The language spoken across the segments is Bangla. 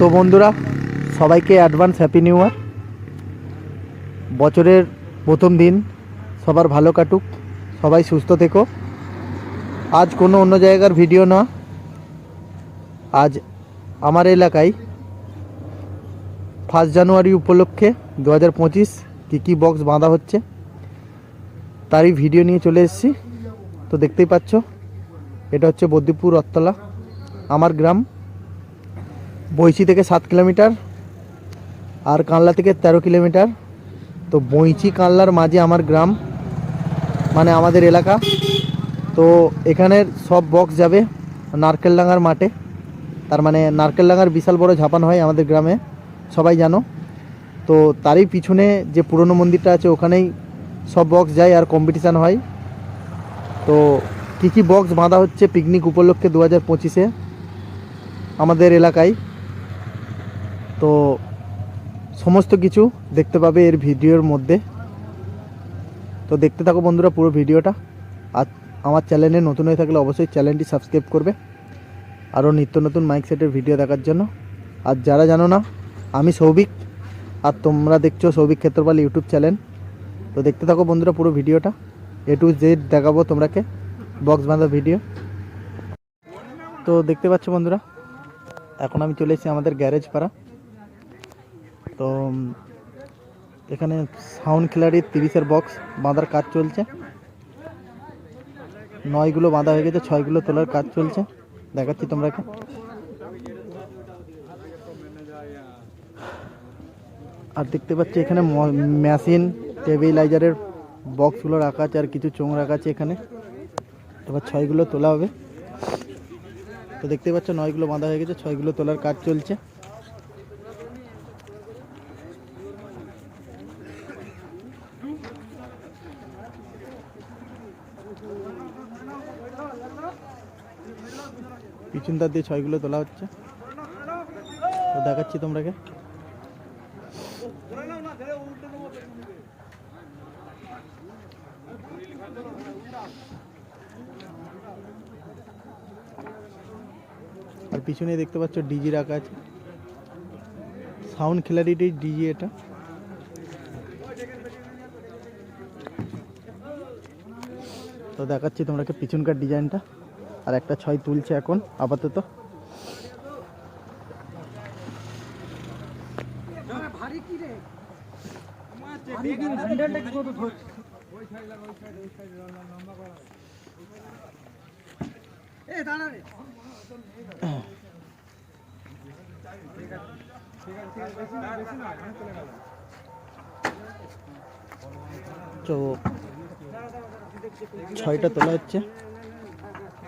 তো বন্ধুরা, সবাইকে অ্যাডভান্স হ্যাপি নিউ ইয়ার বছরের প্রথম দিন, সবার ভালো কাটুক, সবাই সুস্থ থেকো। আজ কোনো অন্য জায়গার ভিডিও না। আজ আমার এলাকায় ফার্স্ট জানুয়ারি উপলক্ষে দু হাজার পঁচিশ কী কী বক্স বাঁধা হচ্ছে, তারই ভিডিও নিয়ে চলে এসেছি। তো দেখতেই পাচ্ছ, এটা হচ্ছে বদ্যিপুর রত্তলা আমার গ্রাম। বইচি থেকে সাত কিলোমিটার আর কানলা থেকে তেরো কিলোমিটার। তো বইচি কানলার মাঝে আমার গ্রাম মানে আমাদের এলাকা। তো এখানের সব বক্স যাবে নারকেল নারকেলডাঙ্গার মাঠে। তার মানে নারকেল নারকেলডাঙ্গার বিশাল বড় ঝাপান হয় আমাদের গ্রামে, সবাই জানো। তো তারই পিছনে যে পুরনো মন্দিরটা আছে, ওখানেই সব বক্স যায় আর কম্পিটিশান হয়। তো কী কী বক্স বাঁধা হচ্ছে পিকনিক উপলক্ষে দু হাজার পঁচিশে আমাদের এলাকায়? তো সমস্ত কিছু দেখতে পাবে এর ভিডিওর মধ্যে। তো দেখতে থাকো বন্ধুরা পুরো ভিডিওটা। আর আমার চ্যানেলে নতুন হয়ে থাকলে অবশ্যই চ্যানেলটি সাবস্ক্রাইব করবে। আরও নিত্য নতুন মাইক সেটের ভিডিও দেখার জন্য। আর যারা জানো না, আমি সৌভিক। আর তোমরা দেখছ সৌভিক ক্ষেত্রপাল ইউটিউব চ্যানেল। তো দেখতে থাকো বন্ধুরা পুরো ভিডিওটা। এ টু জেড দেখাবো তোমরাকে। বক্স বাঁধা ভিডিও তো দেখতে পাচ্ছ বন্ধুরা, এখন আমি চলে এসেছি আমাদের গ্যারেজ পাড়া। তো এখানে সাউন্ড খিলাড়ির তিরিশের বক্স, বাঁধার কাজ চলছে। নয়গুলো বাঁধা হয়ে গেছে, ছয়গুলো তোলার কাজ চলছে। দেখাচ্ছি তোমরাকে আর দেখতে পাচ্ছি এখানে মেশিন টেবিলাইজারের বক্সগুলো রাখা আছে আর কিছু চোং রাখা আছে এখানে। এবার ছয়গুলো তোলা হবে। তো দেখতে পাচ্ছ, নয়গুলো বাঁধা হয়ে গেছে, ছয়গুলো তোলার কাজ চলছে। পিছন তার দিয়ে ছয়গুলো তোলা হচ্ছে। তো দেখাচ্ছি তোমরাকে আর পিছনে দেখতে পাচ্ছ ডিজি রাখা আছে সাউন্ড ক্ল্যারিটি ডিজি এটা। তো দেখাচ্ছি তোমরাকে পিছনকার ডিজাইনটা। আর একটা ছয় তুলছে এখন আপাতত। তো ছয়টা তোলা হচ্ছে।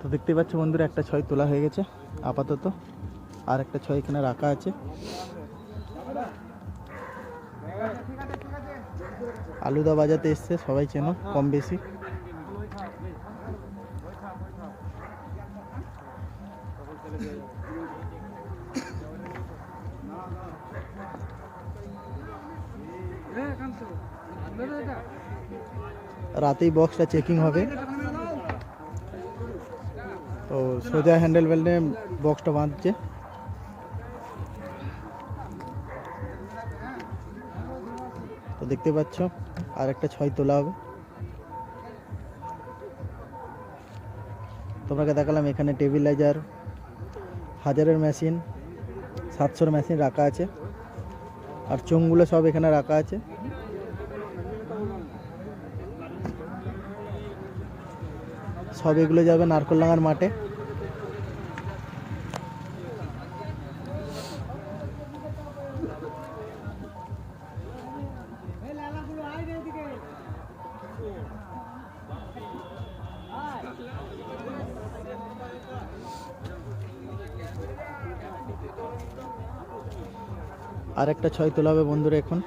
তো দেখতেই পাচ্ছ বন্ধুরা একটা ছয় তোলা হয়ে গেছে। আপাতত। আর একটা ছয় এখানে রাখা আছে। আলুদা বাজাতে এসছে, সবাই চেনো, কম বেশি। রাতেই বক্সটা চেকিং হবে। তো সোজা হ্যান্ডেল বেল্টে বক্সটা বাঁধছে তো দেখতে পাচ্ছ আর একটা ছয় তোলা হবে তোমাকে দেখালাম এখানে টেবিলাইজার হাজারের মেশিন সাতশোর মেশিন রাখা আছে আর চোঙগুলো সব এখানে রাখা আছে সব এগুলো যাবে নারকলডাঙ্গার মাঠে আর একটা ছয় তোলা হবে বন্ধুরা এখন।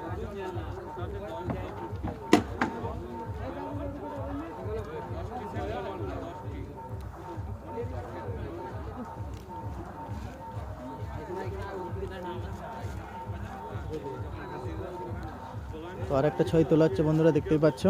তো আর একটা ছয় তোলা হচ্ছে বন্ধুরা, দেখতেই পাচ্ছ।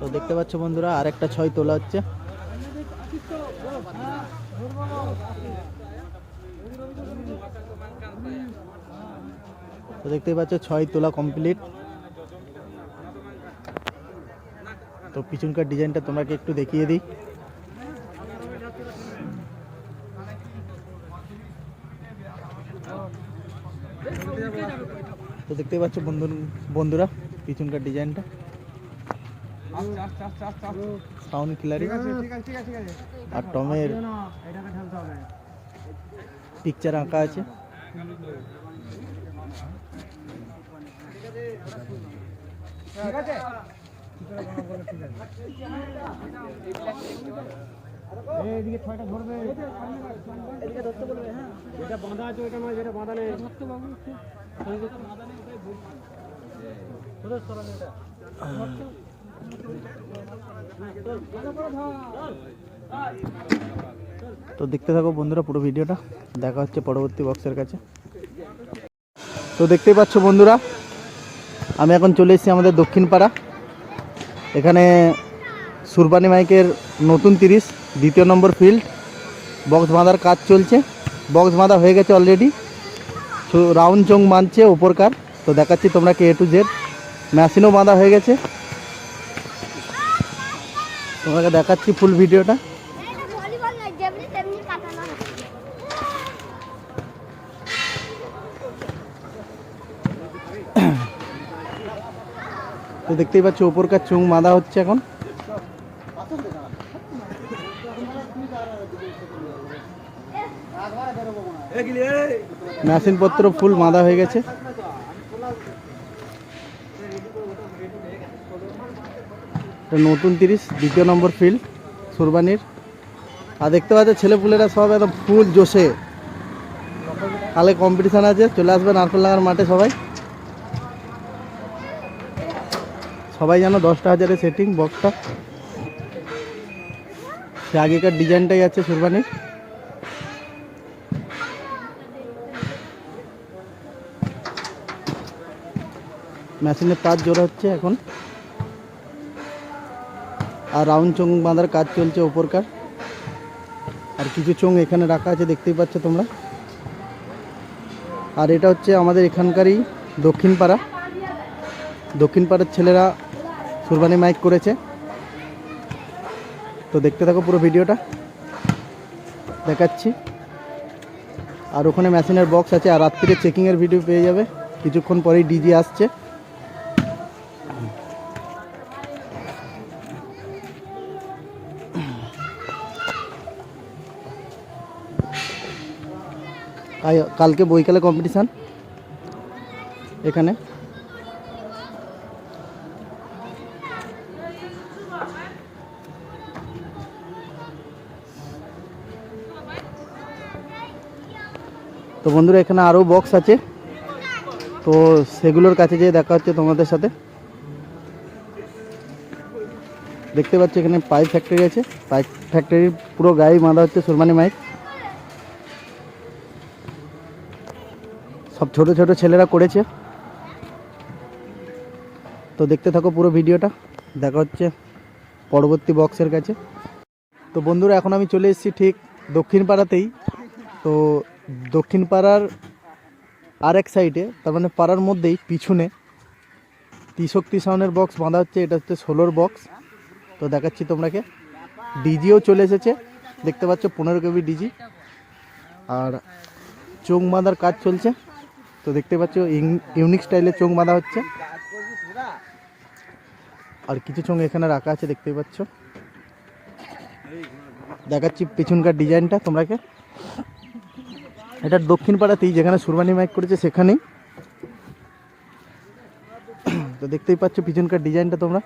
তো দেখতে পাচ্ছ বন্ধুরা আর একটা ছয় তোলা হচ্ছে। তো দেখতেই পাচ্ছ, ছয় তোলা কমপ্লিট তো পিছনকার ডিজাইনটা তোমাকে একটু দেখিয়ে দিই। দেখতেই পাচ্ছ বন্ধু বন্ধুরা পিছনকার ডিজাইনটা। সাউন্ড ক্লিয়ারি আর টমের পিকচার আঁকা আছে। এইদিকে ছয়টা ধরবে। এদিকে ধরতে বলবে হ্যাঁ। যেটা বাঁধা আছে ওইটা নয় যেটা বাঁধা নেই। ধরতে বাবু তো দেখতে থাকো বন্ধুরা পুরো ভিডিওটা। দেখা হচ্ছে পরবর্তী বক্সের কাছে। তো দেখতেই পাচ্ছ বন্ধুরা, আমি এখন চলে এসেছি আমাদের দক্ষিণ পাড়া এখানে সুরবানি মাইকের নতুন তিরিশ, দ্বিতীয় নম্বর ফিল্ড বক্স বাঁধার কাজ চলছে। বক্স বাঁধা হয়ে গেছে অলরেডি রাউন্ড চং বাঁধছে ওপরকার তো দেখাচ্ছি তোমরা কে এ টু জেড। মেশিনও বাঁধা হয়ে গেছে। তোমাকে দেখাচ্ছি ফুল ভিডিওটা। তো দেখতেই পাচ্ছ ওপরকার চুং বাঁধা হচ্ছে এখন। মেশিন পত্র ফুল মাদা হয়ে গেছে। নতুন তিরিশ, দ্বিতীয় নম্বর ফিল্ড সুরবানির। আর দেখতে পাচ্ছ ছেলেপুলেরা সব একদম ফুল জোশে। কালে কম্পিটিশান আছে, চলে আসবে লাগার মাঠে সবাই। সবাই জানো দশটা হাজারের সেটিং বক্সটা সে আগেকার ডিজাইনটাই আছে সুরবানির। মেশিনের তার জোড়া হচ্ছে এখন। আর রাউন্ড চোং বাঁধার কাজ চলছে ওপরকার। আর কিছু চোং এখানে রাখা আছে, দেখতেই পাচ্ছ তোমরা। আর এটা হচ্ছে আমাদের এখানকারই দক্ষিণ পাড়া দক্ষিণ পাড়ার ছেলেরা সুরবানি মাইক করেছে। তো দেখতে থাকো পুরো ভিডিওটা। দেখাচ্ছি। আর ওখানে মেশিনের বক্স আছে, আর রাত্রিরে চেকিংয়ের ভিডিও পেয়ে যাবে। কিছুক্ষণ পরেই ডিজি আসছে। কালকে বইকালে কম্পিটিশান এখানে। তো বন্ধুরা, এখানে আরও বক্স আছে। তো সেগুলোর কাছে যেয়ে দেখা হচ্ছে তোমাদের সাথে। দেখতে পাচ্ছ এখানে পাইপ ফ্যাক্টরি আছে। পাইপ ফ্যাক্টরির পুরো গায়ে বাঁধা হচ্ছে সুরমানি মাইক। সব ছোট ছোট ছেলেরা করেছে। তো দেখতে থাকো পুরো ভিডিওটা। দেখা হচ্ছে পরবর্তী বক্সের কাছে। তো বন্ধুরা, এখন আমি চলে এসেছি ঠিক দক্ষিণ পাড়াতেই তো দক্ষিণ পাড়ার আর এক সাইডে তার মানে পাড়ার মধ্যেই, পিছনে ত্রিশক্তি সাউনের বক্স বাঁধা হচ্ছে। এটা হচ্ছে ষোলোর বক্স তো দেখাচ্ছি তোমরাকে ডিজিও চলে এসেছে। দেখতে পাচ্ছ, পনেরো কেবি ডিজি। আর চোখ বাঁধার কাজ চলছে। তো দেখতে পাচ্ছ ইউনিক স্টাইলে চোখ বাঁধা হচ্ছে। আর কিছু চোখ এখানে রাখা আছে দেখতেই পাচ্ছ। দেখাচ্ছি পিছনকার ডিজাইনটা তোমরাকে এটা দক্ষিণ পাড়াতেই যেখানে সুরবানি মাইক করেছে, সেখানেই। তো দেখতেই পাচ্ছ পিছনকার ডিজাইনটা তোমরা।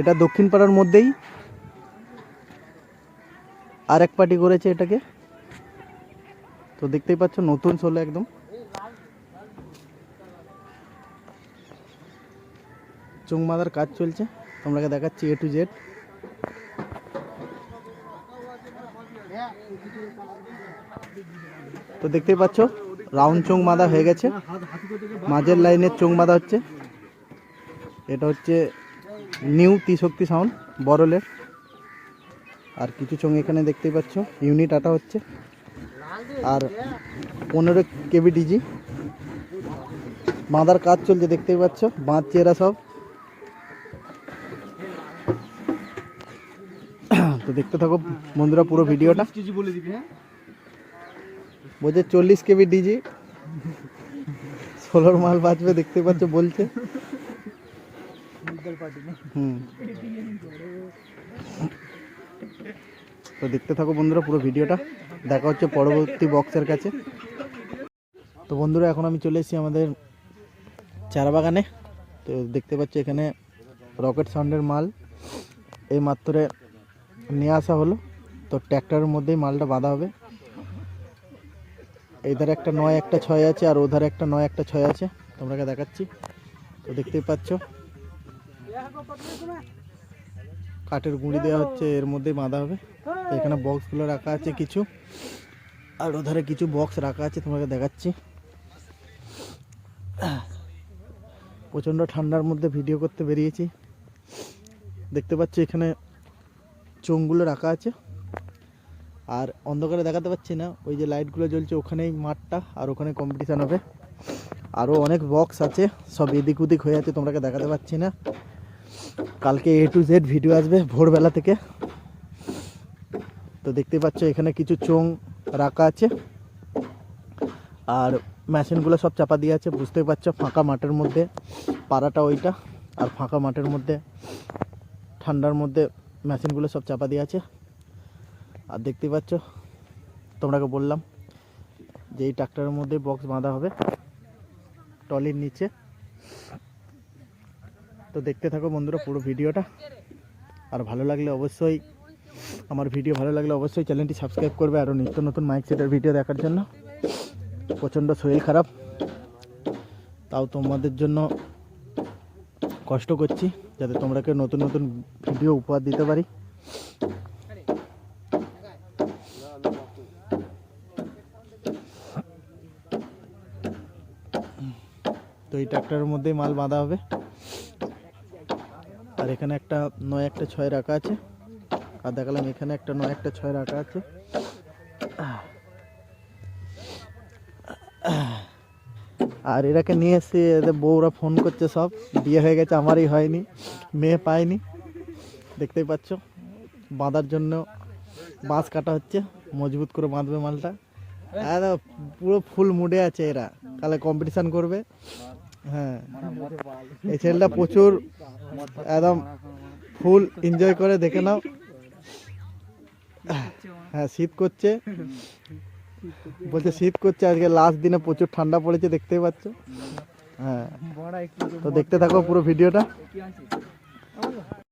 এটা দক্ষিণ পাড়ার মধ্যেই। আর এক পার্টি করেছে এটাকে। তো দেখতেই পাচ্ছ, নতুন সোলো একদম। চুংমাদার কাজ চলছে তোমরাকে দেখাচ্ছি এ টু জেড তো দেখতেই পাচ্ছ, রাউন্ড চোং বাঁধা হয়ে গেছে। মাঝের লাইনের চোং বাঁধা হচ্ছে। এটা হচ্ছে নিউ ত্রিশক্তি সাউন্ড, বড়লের। আর কিছু চোং এখানে দেখতেই পাচ্ছ, ইউনিট আটা হচ্ছে। আর পনেরো কেবি ডিজি বাঁধার কাজ চলছে দেখতেই পাচ্ছ। বাঁধ চেরা সব। তো দেখতে থাকো বন্ধুরা পুরো ভিডিওটা। কিছু বলে দিবি হ্যাঁ? বলছে চল্লিশ কেবি ডিজি ষোলোর মাল বাঁচবে দেখতে পাচ্ছ বলছে। হুম। তো দেখতে থাকো বন্ধুরা পুরো ভিডিওটা। দেখা হচ্ছে পরবর্তী বক্সের কাছে। তো বন্ধুরা, এখন আমি চলে এসেছি আমাদের চারা বাগানে। তো দেখতে পাচ্ছ এখানে রকেট সাউন্ডের মাল এই মাত্রে নিয়ে আসা হলো। তো ট্র্যাক্টরের মধ্যেই মালটা বাঁধা হবে। এই ধারে একটা নয়, একটা ছয় আছে, আর ওধারে একটা নয়, একটা ছয় আছে। তোমরাকে দেখাচ্ছি। তো দেখতেই পাচ্ছ, কাঠের গুঁড়ি দেওয়া হচ্ছে, এর মধ্যেই বাঁধা হবে। এখানে বক্সগুলো রাখা আছে কিছু। আর ওধারে কিছু বক্স রাখা আছে, তোমাকে দেখাচ্ছি। প্রচণ্ড ঠান্ডার মধ্যে ভিডিও করতে বেরিয়েছি। দেখতে পাচ্ছি এখানে চোঙগুলো রাখা আছে। আর অন্ধকারে দেখাতে পাচ্ছি না, ওই যে লাইটগুলো জ্বলছে ওখানেই মাঠটা, আর ওখানে কম্পিটিশান হবে। আরও অনেক বক্স আছে, সব এদিক ওদিক হয়ে আছে তোমরাকে দেখাতে পাচ্ছি না। কালকে এ টু জেড ভিডিও আসবে ভোরবেলা থেকে। তো দেখতে পাচ্ছ এখানে কিছু চোং রাখা আছে। আর মেশিনগুলো সব চাপা দিয়ে আছে বুঝতেই পারছ, ফাঁকা মাঠের মধ্যে, পাড়াটা ওইটা, আর ফাঁকা মাঠের মধ্যে, ঠান্ডার মধ্যে মেশিনগুলো সব চাপা দিয়ে আছে। আর দেখতে পাচ্ছ তোমরাকে বললাম যে এই ট্রাক্টরের মধ্যে বক্স বাঁধা হবে টলির নিচে। তো দেখতে থাকো বন্ধুরা পুরো ভিডিওটা, আর ভালো লাগলে অবশ্যই আমার ভিডিও ভালো লাগলে অবশ্যই চ্যানেলটি সাবস্ক্রাইব করবে আরও নিত্য নতুন মাইক সেটের ভিডিও দেখার জন্য। প্রচণ্ড শরীর খারাপ। তাও তোমাদের জন্য কষ্ট করছি যাতে তোমরাকে নতুন নতুন ভিডিও উপহার দিতে পারি। তো এই ট্রাক্টরের মধ্যেই মাল বাঁধা হবে। আর এখানে একটা নয় একটা ছয় রাখা আছে। আর দেখালাম এখানে, একটা নয়, একটা ছয় রাখা আছে। আর এরাকে নিয়ে এসে এদের বউরা ফোন করছে সব। বিয়ে হয়ে গেছে, আমারই হয়নি, মেয়ে পায়নি দেখতেই পাচ্ছ, বাঁধার জন্য বাঁশ কাটা হচ্ছে, মজবুত করে বাঁধবে মালটা। একদম পুরো ফুল মুডে আছে এরা। কালে কম্পিটিশান করবে। হ্যাঁ। এই ছেলেটা প্রচুর একদম ফুল এনজয় করে, দেখে নাও। হ্যাঁ শীত করছে। বলছে শীত করছে, আজকে লাস্ট দিনে প্রচুর ঠান্ডা পড়েছে, দেখতেই পাচ্ছ। হ্যাঁ তো দেখতে থাকো পুরো ভিডিওটা।